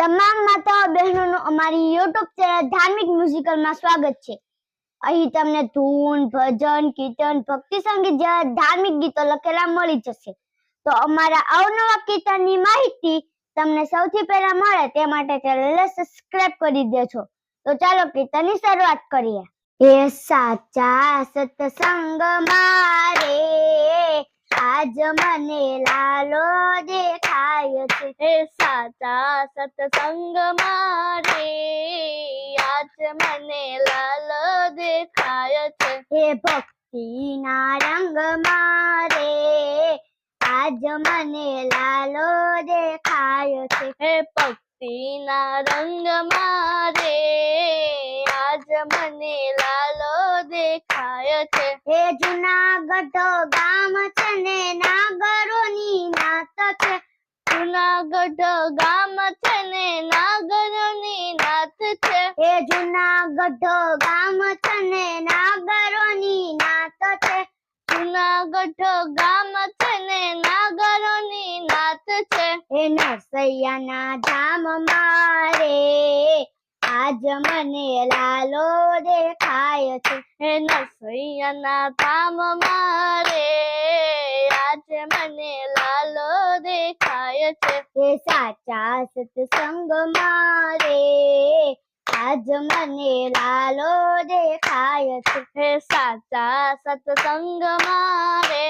તમામ માતાઓ બહેનોનું અમારી યુટ્યુબ ચેનલ ધાર્મિક મ્યુઝિકલમાં સ્વાગત છે. અહીં તમને ધૂન, ભજન, કીર્તન, ભક્તિ સંગીત જેવા ધાર્મિક ગીતો લખેલા મળી જશે. તો અમારા અવનવા કીર્તનની માહિતી તમને સૌથી પહેલા મળે તે માટે ચેનલને સબસ્ક્રાઇબ કરી દેજો. તો ચાલો કીર્તનની શરૂઆત કરીએ. એ સાચા સત્સંગ મારે, આજ મને લાલો દેખાય છે હે સાચા સત્સંગ મારે આજ મને લાલ દેખાય છે હે ભક્તિના રંગ મારે આજ મને લાલો દેખાય છે હે ભક્તિના રંગ મારે આજ મને લાલો દેખાય છે હે જુનાગઢ ગામ છે ને નાગરોની નાત છે જુનાગઢ ગામ છે ને નાગરોની નાથ છે. એ જુનાગઢ ગામ છે ને નાગરોની નાત છે. જુનાગઢ ગામ છે ને નાગરોની નાથ છે. હે નરસૈયાના ધામ મારે આજ મને લાલો દેખાય છે. હે નસૈયાના ધામ મારે આજ મને લાલો છે હે સાચા સત્સંગ મારે આજ મને લાલો દેખાય છે. હે સાચા સત્સંગ મારે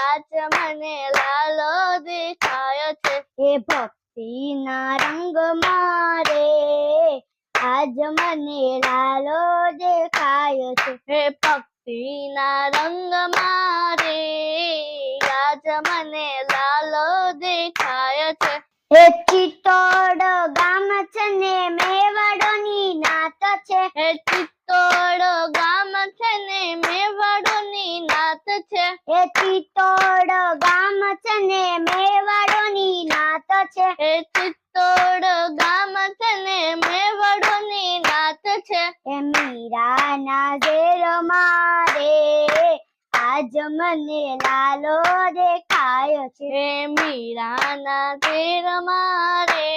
આજ મને લાલો દેખાય છે. હે ભક્તિના રંગ મારે આજ મને લાલો દેખાય છે. હે ભક્તિના રંગ મારે આજ મને લાલો દેખાય છે. હે ચિત્તોડ ગામ છે ને મેવાડોની નાત છે. હે ચિત્તોડ ગામ છે ને મેવાડોની નાત છે. હે ચિત્તોડ ગામ છે ને મેવાડોની નાત છે. હે ચિત્તોડ ગામ છે ને મેવાડોની નાત છે. હે મીરાના ઝેર મારે આજ મને લાલો દેખાય છે. હે મીરાના તેર મારે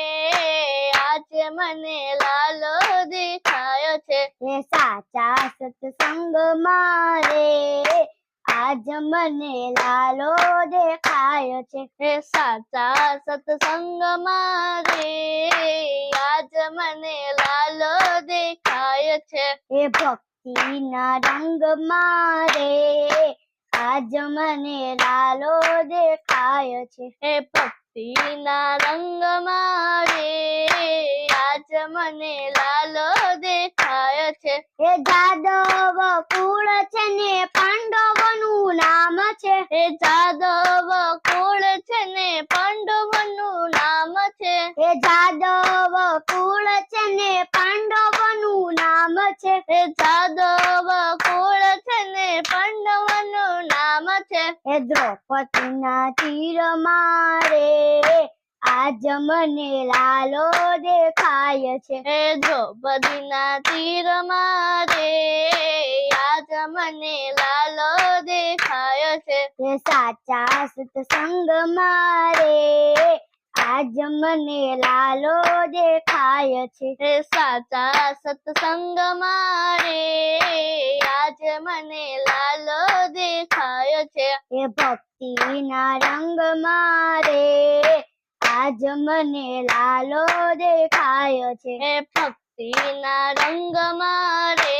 આજ મને લાલો દેખાય છે. હે સાચા સત્સંગ મારે આજ મને લાલો દેખાય છે. હે સાચા સત્સંગ મારે આજ મને લાલો દેખાય છે. હે ભક્તિના રંગ મારે આજ મને લાલો દેખાય છે. હે ભક્તિના રંગ મારે આજ મને લાલો દેખાય છે. હે જાદવ કુળ છે ને પાંડવોનું નામ છે. હે જાદવ કુળ છે ને પાંડવનું નામ છે. હે જાદવ કુળ છે ને પાંડવોનું નામ છે. હે જાદવ કુળ છે ને પાંડવનું નામ છે હે દ્રૌપદીના તીર મારે આજ મને લાલો દેખાય છે. હે દ્રૌપદીના તીર મારે આજ મને લાલો દેખાય છે. હે સાચા સત્સંગ મારે આજ મને લાલો દેખાય છે સાચા સત્સંગ મારે આજ મને લાલો દેખાય છે હે ભક્તિના રંગ મારે આજ મને લાલો દેખાય છે હે ભક્તિના રંગ મારે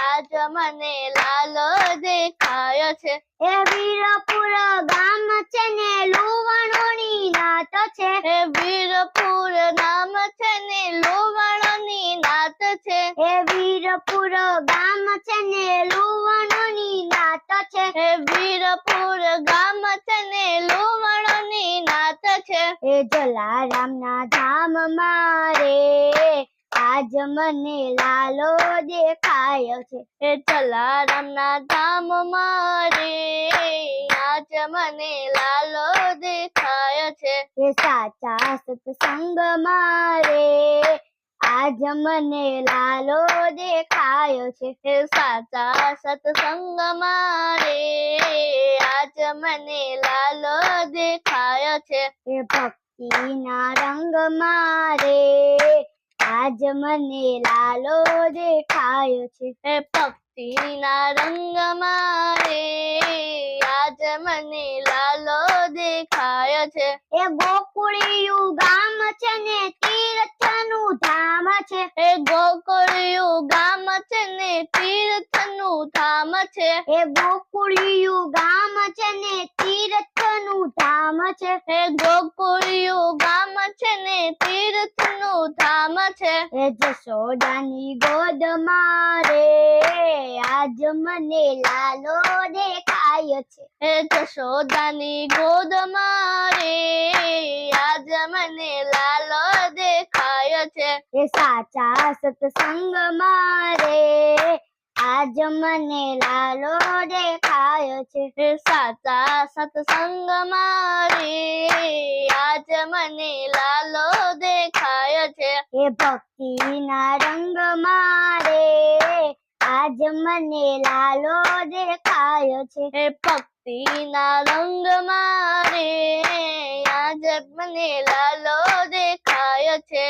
આજ મને લાલો દેખાય છે એ વીરપુર ગામ છે ને લુવણોની નાત છે? હે વીરપુર નામ છે ને લોવાણોની નાત છે. હે વીરપુર ગામ છે ને લુવણોની નાત છે. હે વીરપુર ગામ છે ને લોવાણોની નાત છે. હે જલારામના ધામ મારે આજ મને લાલો દેખાય છે. હે જલારામના ધામ મારે, આજ મને લાલો દેખાય છે. એ સાચા સત્સંગ મારે, આજ મને લાલો દેખાયો છે. એ સાચા સત્સંગ મારે, આજ મને લાલો દેખાયો છે. એ ભક્તિ ભક્તિના રંગ રે આજ મને લાલો દેખાયો છે. હે ભક્તિના રંગમાં મારે આજ મને લાલો દેખાયો છે. એ ગોકુળિયું ગામ છે ને તીર્થનું ધામ છે. એ ગોકુળિયું ગામ છે ને તીર્થનું ધામ છે. એ ગોકુળિયું ગામ છે ને તીર્થનું ધામ છે. એ ગોકુળિયું ગામ છે ને તીર્થનું ધામ છે. એ જશોદાની ગોદ મારે આજ મને લાલો દેખાય છે. હે જશોદાની ગોદ મારે આજ મને લાલો દેખાય છે. એ સાચા સતસંગ રે આજ મને લાલો દેખાય છે. સાચા સત્સંગ મારી આજ મને લાલો દેખાય છે. એ ભક્તિના રંગ મારે આજ મને લાલો દેખાય છે. હે ભક્તિના રંગ મારે આજ મને લાલો દેખાય છે.